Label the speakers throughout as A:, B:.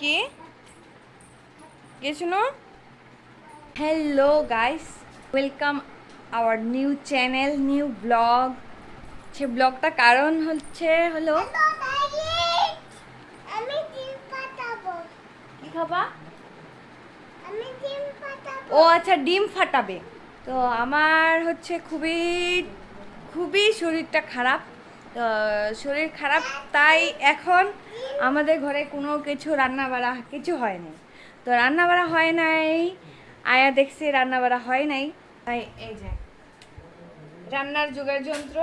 A: কি? কে শুনো। Hello guys welcome our new channel new blog সে ব্লগটা কারণ হচ্ছে হলো
B: আমি ডিম
A: কি খাবা?
B: আমি ডিম পাঠাবো
A: ও আচ্ছা ডিম ফাটাবে। তো আমার হচ্ছে খুবই খুবই শরীরটা খারাপ। শরীর খারাপ তাই এখন আমাদের ঘরে কোনো কিছু রান্না বাড়া কিছু হয়নি তো রান্না বাড়া হয় নাই আয়া দেখছি রান্না বাড়া হয় নাই। তাই এই যে রান্নার যোগার যন্ত্র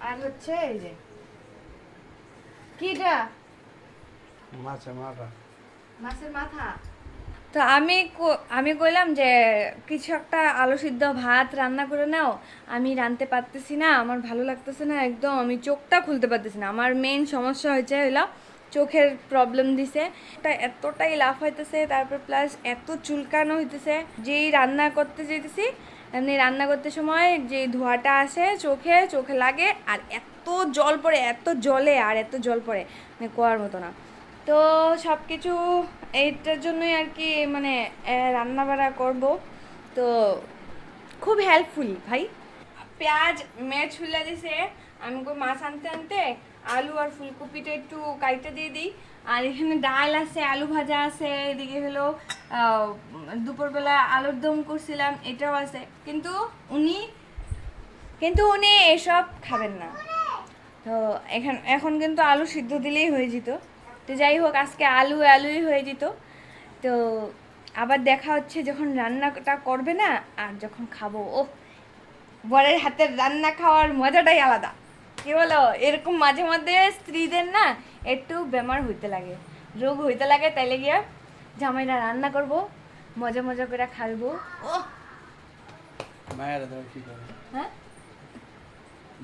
A: আর হচ্ছে এই যে কিটা?
C: মাছের মাথা।
A: মাছের মাথা? তো আমি আমি কইলাম যে, কিছু একটা আলু সিদ্ধ ভাত রান্না করে নাও। আমি রাঁধতে পারতেছি না, আমার ভালো লাগতেছে না একদম। আমি চোখটা খুলতে পারতেছি না। আমার মেইন সমস্যা হয়েছে হইল, চোখের প্রবলেম দিছে। তা এতটাই লাফ হইতেছে, তারপর প্লাস এত চুলকানো হইতেছে। যেই রান্না করতে যেতেছি এমনি রান্না করতে সময় যে ধোঁয়াটা আসে চোখে চোখে লাগে, আর এত জল পড়ে, এত জলে, আর এত জল পড়ে মানে কোয়ার মতো না। তো সব কিছু এইটার জন্যই আর কি মানে রান্না বাড়া করব। তো খুব হেল্পফুল ভাই। পেঁয়াজ মেয়ে ছুলে দিছে আমি মাছ আনতে আনতে আলু আর ফুলকপিটা একটু কাইটে দিয়ে দিই। আর এখানে ডাল আছে, আলু ভাজা আছে, এদিকে হলো দুপুরবেলা আলুর দম করছিলাম, এটাও আছে। কিন্তু উনি কিন্তু উনি এসব খাবেন না। তো এখন এখন কিন্তু আলু সিদ্ধ দিলেই হয়ে যেত। তো যাই হোক আজকে আলু আলুই হয়ে যেত। তো আবার দেখা হচ্ছে যখন রান্নাটা করবে না আর যখন খাব ও বরের হাতের রান্না খাওয়ার মজাটাই আলাদা। কি বলো? এরকম মাঝে মধ্যে স্ত্রীদের না একটু বেমার হইতে লাগে রোগ হইতে লাগে তাইলে গিয়া জামাইরা রান্না করব মজা মজা করে খাইবো। ও
C: মায়ের কি করে?
A: হ্যাঁ?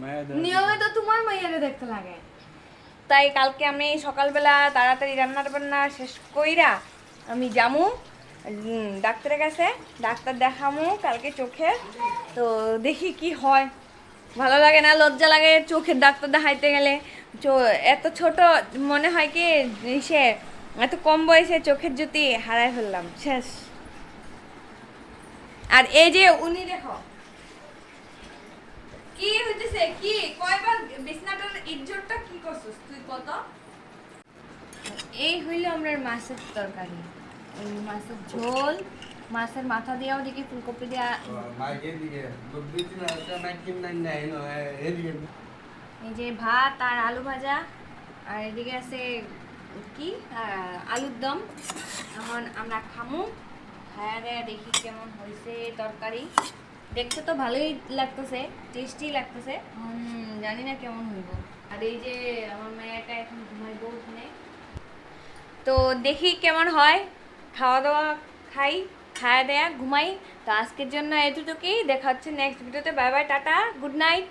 C: মায়ের
A: নিয়মে তো তোমার মাইয়ারে দেখতে লাগে। তাই কালকে আমি সকালবেলা তাড়াতাড়ি রান্না বান্না শেষ কইরা আমি যামু। ডাক্তারের কাছে, ডাক্তার দেখামু কালকে চোখে তো দেখি কি হয়। ভালো লাগে না, লজ্জা লাগে চোখের ডাক্তার দেখাইতে গেলে। এত ছোট, মনে হয় কি সে এত কম বয়সে চোখের জ্যোতি হারাই ফেললাম। শেষ। আর এই যে উনি দেখো। কি হইতেছে? কি? কত? এই হইল আমরা মাছের তরকারি। এই মাছের ঝোল মাছের মাথা দিয়াও দেখি ফুলকপি দেয়া
C: এদিকে
A: এই যে ভাত আর আলু ভাজা আর এদিকে আছে কি? আলুর দম। এখন আমরা খামু। হ্যাঁ রে দেখি কেমন হয়েছে তরকারি। দেখতে তো ভালোই লাগতেছে টেস্টি লাগতেছে। জানি না কেমন হইব। আর এই যে আমার ঘুমাইবো তো দেখি কেমন হয়। খাওয়া দাওয়া খাই খাওয়া দেয়া ঘুমাই। তো আজকের জন্য এতটুকুই। দেখা হচ্ছে নেক্সট ভিডিওতে bye bye tata good night